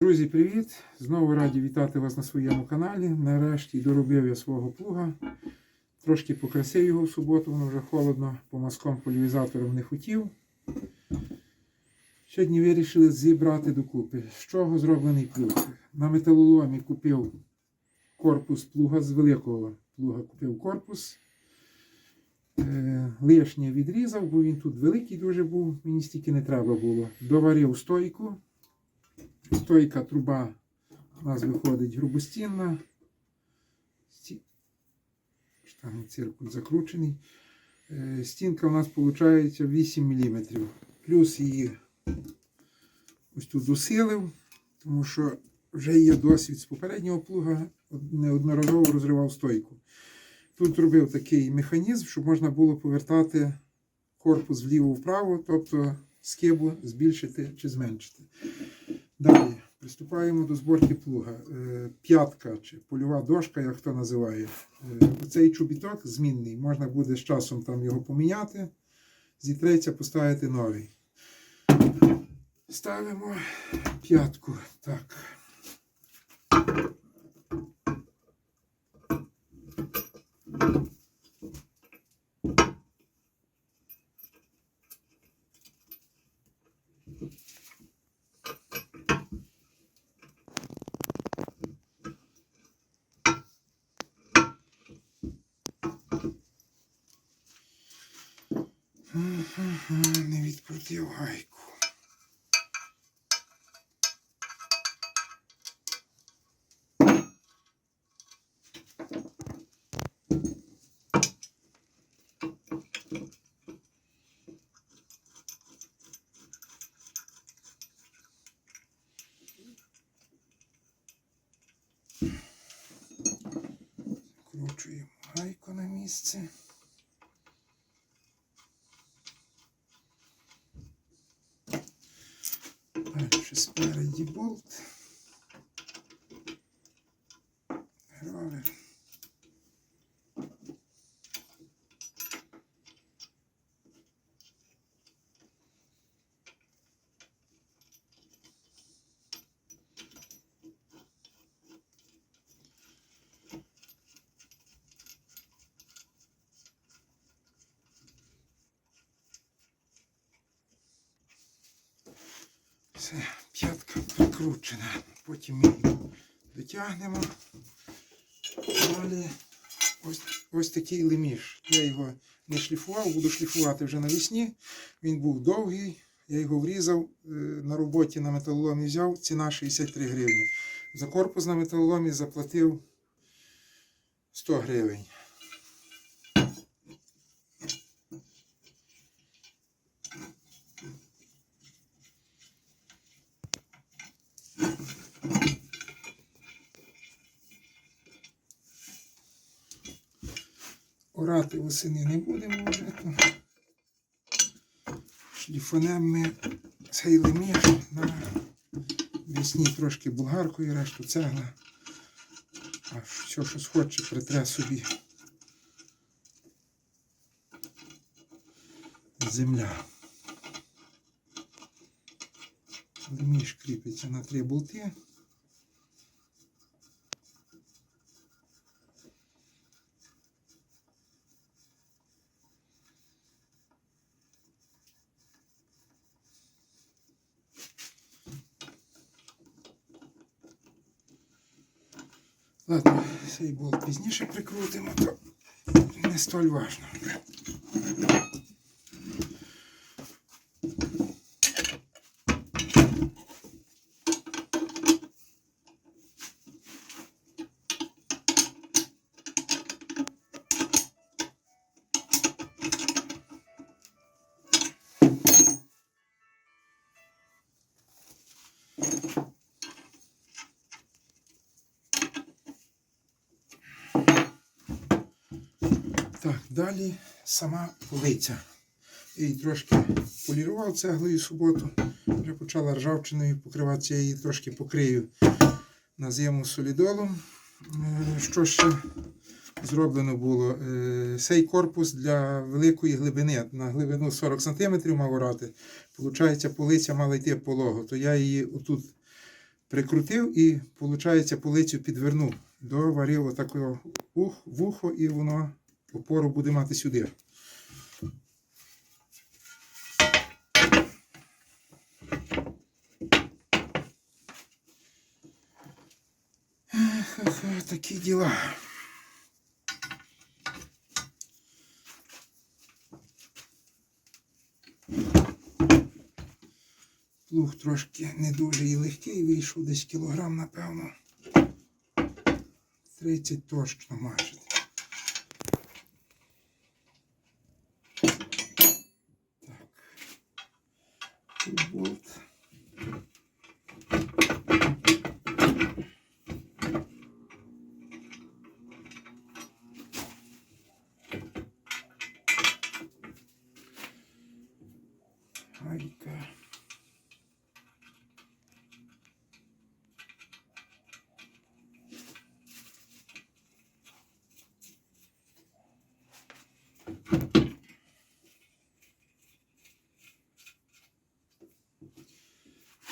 Друзі, привіт! Знову раді вітати вас на своєму каналі. Нарешті доробив я свого плуга. Трошки покрасив його в суботу, воно вже холодно, по мазком поляризатором не хотів. Сьогодні вирішили зібрати докупи. З чого зроблений плуг? На металоломі купив корпус плуга з великого плуга купив корпус. Е, Лишнє відрізав, бо він тут великий дуже був, мені стільки не треба було. Доварив стойку. Стойка труба у нас виходить грубостінна. Сті- Штанний циркуль закручений. Е, Стінка у нас виходить 8 мм. Плюс її ось тут усилив, тому що вже є досвід з попереднього плуга, неодноразово розривав стойку. Тут зробив такий механізм, щоб можна було повертати корпус вліво-вправо, тобто скибу збільшити чи зменшити. Далі приступаємо до зборки плуга. Е, П'ятка чи польова дошка, як хто називає. Е, Цей чобіток змінний, можна буде з часом там його поміняти, зітреться, поставити новий. Ставимо п'ятку. Так. Не відкрутив гайку. Кручуємо гайку на місце. Дальше спереді болт. Гравер. Все, п'ятка прикручена. Потім ми її дотягнемо. Далі ось, ось такий леміш. Я його не шліфував, буду шліфувати вже навесні. Він був довгий, я його врізав е, на роботі на металоломі взяв, ціна 63 гривні. За корпус на металоломі заплатив 100 гривень. Орати восени не будемо вже. то Шліфанем ми цей леміш на весні трошки булгаркою, решту цегла. А все, що схоче, притре собі. Земля. Леміш кріпиться на три болти. Ладно, цей болт пізніше прикрутимо, то не столь важно. Так, далі сама полиця. Я її трошки полірував цеглою суботу. Вже почала ржавчиною покриватися, я її трошки покрию на зиму солідолом. Е, Що ще зроблено було? Е, Цей корпус для великої глибини. На глибину 40 см мав орати. Получається, полиця мала йти полого. То я її отут Прикрутив і, виходить, полицю підвернув. Доварив отакого вухо, і воно опору буде мати сюди. Такі діла. Плуг трошки не дуже і легкий, вийшов десь кілограм, напевно. 30 точно майже. Так. Тут болт. Гайка.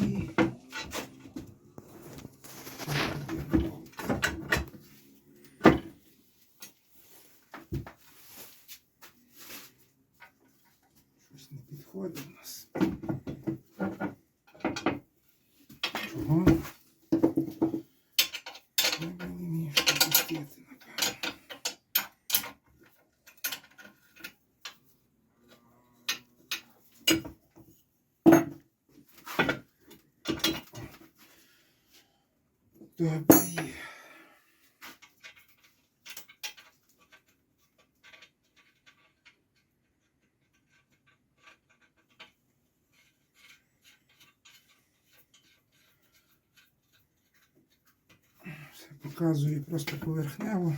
І Щось не підходить у нас. Чого? Треба мені пустити, напевно. Добре. Все показую просто поверхнево.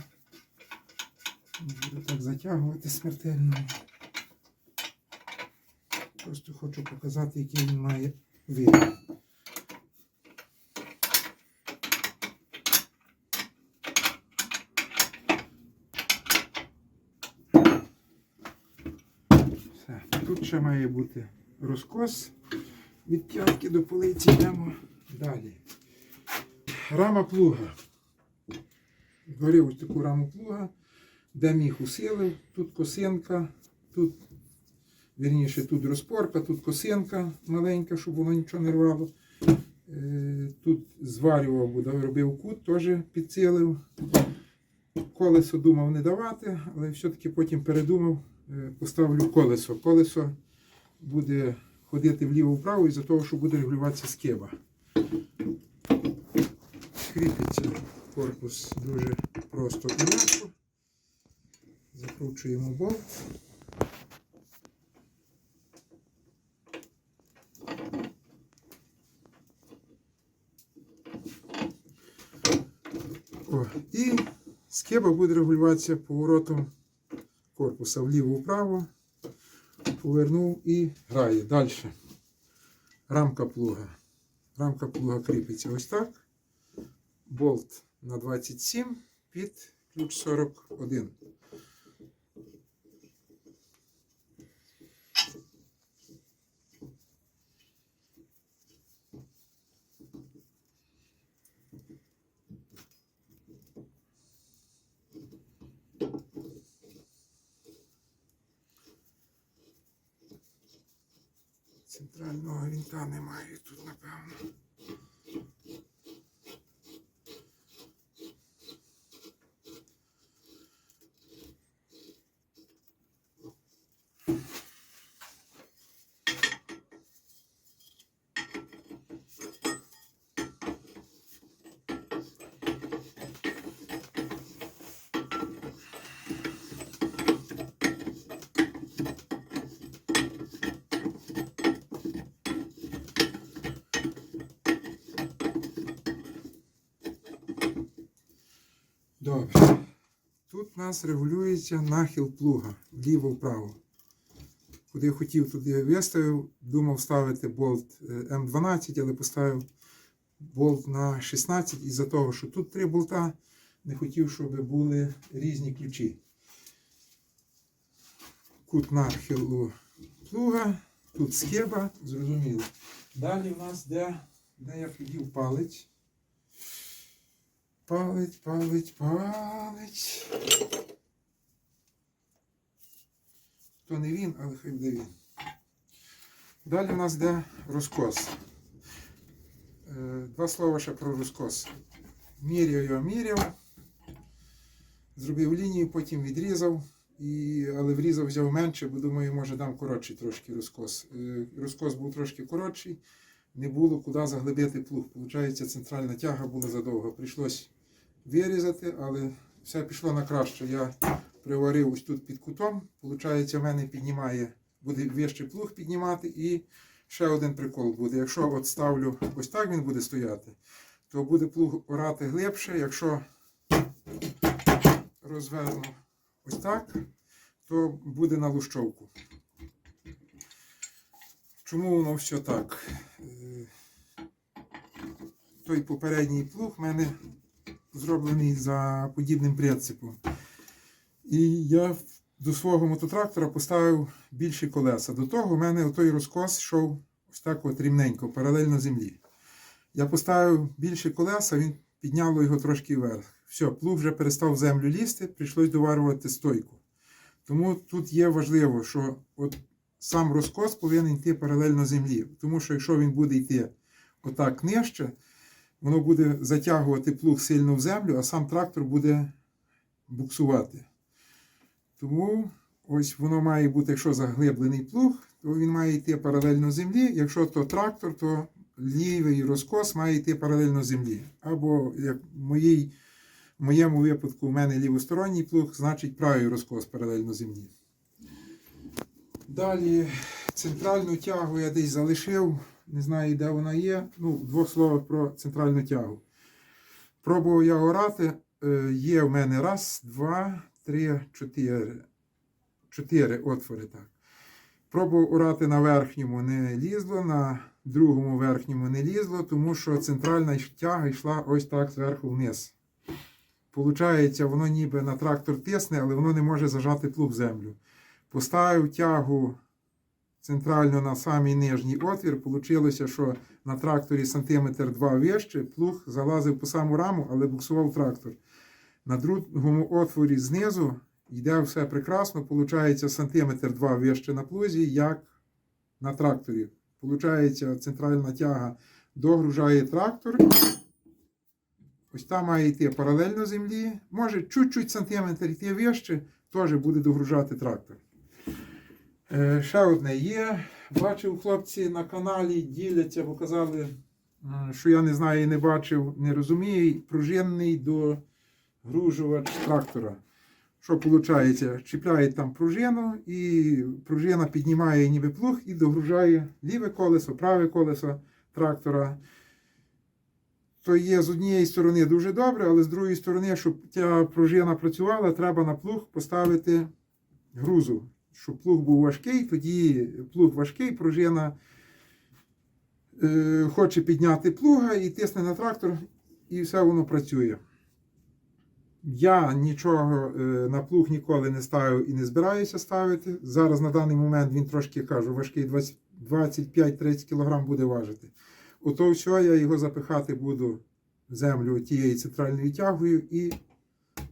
Буду так затягувати смертельно. Просто хочу показати, який він має вигляд. Все. Тут ще має бути розкос від тягки до полиці. Йдемо далі. Рама плуга. Горів ось таку раму плуга, де міг усилив, тут косинка, тут, вірніше, тут розпорка, тут косинка маленька, щоб воно нічого не рвало. Е, Тут зварював, робив кут, теж підцілив. Колесо думав не давати, але все-таки потім передумав, е, поставлю колесо. Колесо буде ходити вліво-вправо із-за того, що буде регулюватися скеба. Кріпиться корпус дуже просто і легко. Закручуємо болт. О, і скеба буде регулюватися поворотом корпуса вліво-вправо. Повернув і грає. Далі. Рамка плуга. Рамка плуга кріпиться ось так болт на 27 під ключ 41. Центрального вінта немає тут, напевно. Тут у нас регулюється нахил плуга вліво-вправо. Куди я хотів, туди виставив. Думав ставити болт е, М12, але поставив болт на 16 із-за того, що тут три болта. Не хотів, щоб були різні ключі. Кут нахилу плуга, тут схема, зрозуміло. Далі в нас де Де я подів палець? Палець, палець, палець. То не він, але хай буде він. Далі у нас йде розкос. Е, Два слова ще про розкос. Міряв його міряв. Зробив лінію, потім відрізав, і, але врізав взяв менше, бо думаю, може дам коротший трошки розкос. Е, Розкос був трошки коротший, не було куди заглибити плуг. Получається, центральна тяга була задовго. Прийшлось вирізати, але все пішло на краще. Я приварив ось тут під кутом. Получається, в мене піднімає, буде вище плуг піднімати. І ще один прикол буде. Якщо от ставлю ось так він буде стояти, то буде плуг орати глибше. Якщо розверну ось так, то буде на лущовку. Чому воно все так? Е, Той попередній плуг в мене зроблений за подібним принципом. І я до свого мототрактора поставив більші колеса. До того в мене той розкос йшов ось так от рівненько, паралельно землі. Я поставив більші колеса, він підняло його трошки вверх. Все, плуг вже перестав землю лізти, прийшлось доварювати стойку. Тому тут є важливо, що от сам розкос повинен йти паралельно землі. Тому що якщо він буде йти отак нижче, воно буде затягувати плуг сильно в землю, а сам трактор буде буксувати. Тому ось воно має бути, якщо заглиблений плуг, то він має йти паралельно землі. Якщо то трактор, то лівий розкос має йти паралельно землі. Або, як в моїй, в моєму випадку, у мене лівосторонній плуг, значить правий розкос паралельно землі. Далі центральну тягу я десь залишив, не знаю, де вона є. Ну, двох слов про центральну тягу. Пробував я орати. Е, Є в мене раз, два, три, чотири. Чотири отвори. так. Пробував орати на верхньому не лізло, на другому верхньому не лізло, тому що центральна тяга йшла ось так зверху вниз. Получається, воно ніби на трактор тисне, але воно не може зажати плуг в землю. Поставив тягу центрально на самий нижній отвір. Получилося, що на тракторі сантиметр два вище, плуг залазив по саму раму, але буксував трактор. На другому отворі знизу йде все прекрасно. Получається сантиметр два вище на плузі, як на тракторі. Получається, центральна тяга догружає трактор. Ось там має йти паралельно землі. Може чуть-чуть сантиметр йти вище, теж буде догружати трактор. Е, Ще одне є. Бачив хлопці на каналі, діляться, бо казали, що я не знаю і не бачив, не розумію. Пружинний догружувач трактора. Що виходить? Чіпляють там пружину, і пружина піднімає ніби плуг і догружає ліве колесо, праве колесо трактора. То є з однієї сторони дуже добре, але з другої сторони, щоб ця пружина працювала, треба на плуг поставити грузу. Щоб плуг був важкий, тоді плуг важкий, пружина е, хоче підняти плуга і тисне на трактор, і все воно працює. Я нічого е, на плуг ніколи не ставив і не збираюся ставити. Зараз на даний момент він трошки кажу, важкий 25-30 кг буде важити. Ото все, я його запихати буду в землю тією центральною тягою і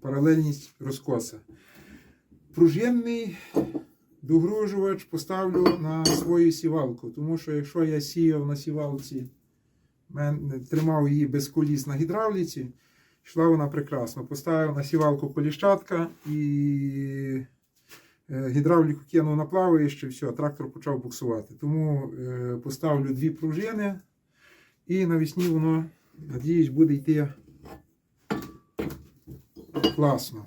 паралельність розкоса. Пружинний догружувач поставлю на свою сівалку, тому що якщо я сіяв на сівалці, тримав її без коліс на гідравліці, йшла вона прекрасно. Поставив на сівалку коліщатка і е, гідравліку кинув на плаваюче, все, трактор почав буксувати. Тому е, поставлю дві пружини і навесні воно, надіюсь, буде йти класно.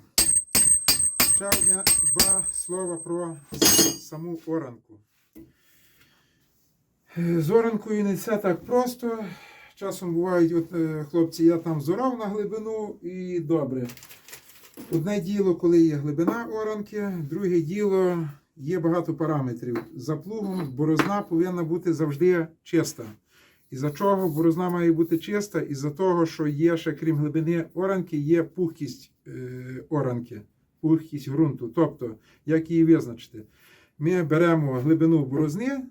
Ще одне два слова про саму оранку. З оранкою не все так просто. Часом бувають, от, е, хлопці, я там зорав на глибину і добре. Одне діло, коли є глибина оранки, друге діло є багато параметрів. За плугом борозна повинна бути завжди чиста. І за чого борозна має бути чиста? І за того, що є ще крім глибини оранки, є пухкість е, оранки, пухкість ґрунту. Тобто, як її визначити? Ми беремо глибину борозни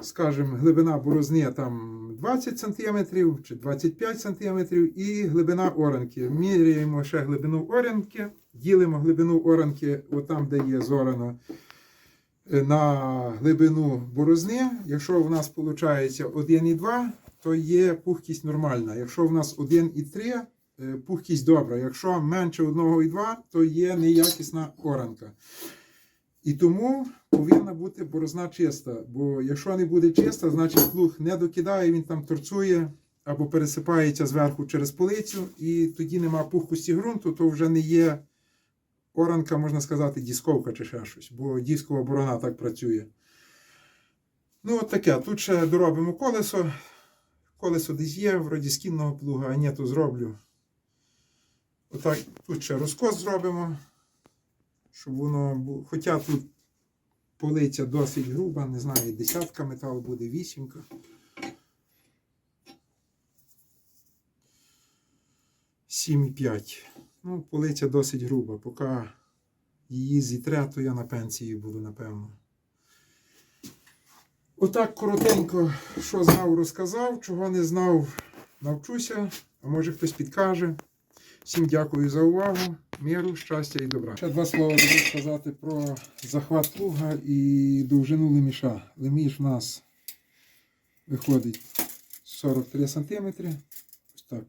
скажімо, глибина борозни там 20 см чи 25 см і глибина оранки. Міряємо ще глибину оранки, ділимо глибину оранки, отам, де є зорано, е, на глибину борозни. Якщо в нас виходить 1,2, то є пухкість нормальна. Якщо в нас 1,3, е, пухкість добра. Якщо менше 1,2, то є неякісна оранка. І тому повинна бути борозна чиста. Бо якщо не буде чиста, значить плуг не докидає, він там торцує або пересипається зверху через полицю, і тоді нема пухкості ґрунту, то вже не є оранка, можна сказати, дісковка чи ще щось, бо дискова борона так працює. Ну, от таке. Тут ще доробимо колесо. Колесо десь є, вроді з кінного плуга, а ні, то зроблю. Отак, тут ще розкос зробимо щоб воно було. Хоча тут полиця досить груба, не знаю, десятка метал буде, вісімка. Сім п'ять. Ну, полиця досить груба. Поки її зітре, то я на пенсії буду, напевно. Отак коротенько, що знав, розказав, чого не знав, навчуся, а може хтось підкаже. Всім дякую за увагу, миру, щастя і добра. Ще два слова буду сказати про захват плуга і довжину леміша. Леміш в нас виходить 43 см. Ось так.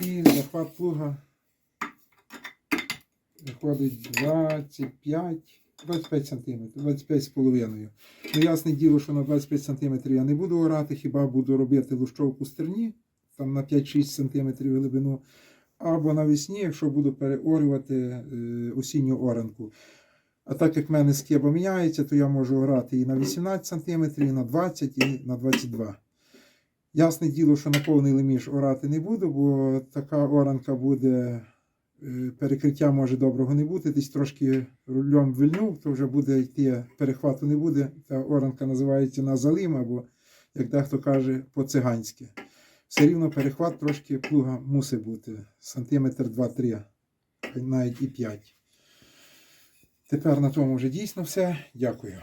І захват плуга виходить 25 25 см, 25 з половиною. Ну, ясне діло, що на 25 см я не буду орати, хіба буду робити лущовку стерні, там на 5-6 см глибину або навесні, якщо буду переорювати е, осінню оранку. А так як в мене скеба міняється, то я можу орати і на 18 см, і на 20 і на 22 Ясне діло, що на повний леміш орати не буду, бо така оранка буде, е, перекриття може доброго не бути. Десь трошки рулем вильнув, то вже буде йти, перехвату не буде. Та оранка називається на залим, або, як дехто каже, по-циганськи все рівно перехват трошки плуга мусить бути. Сантиметр 2-3, навіть і 5. Тепер на тому вже дійсно все. Дякую.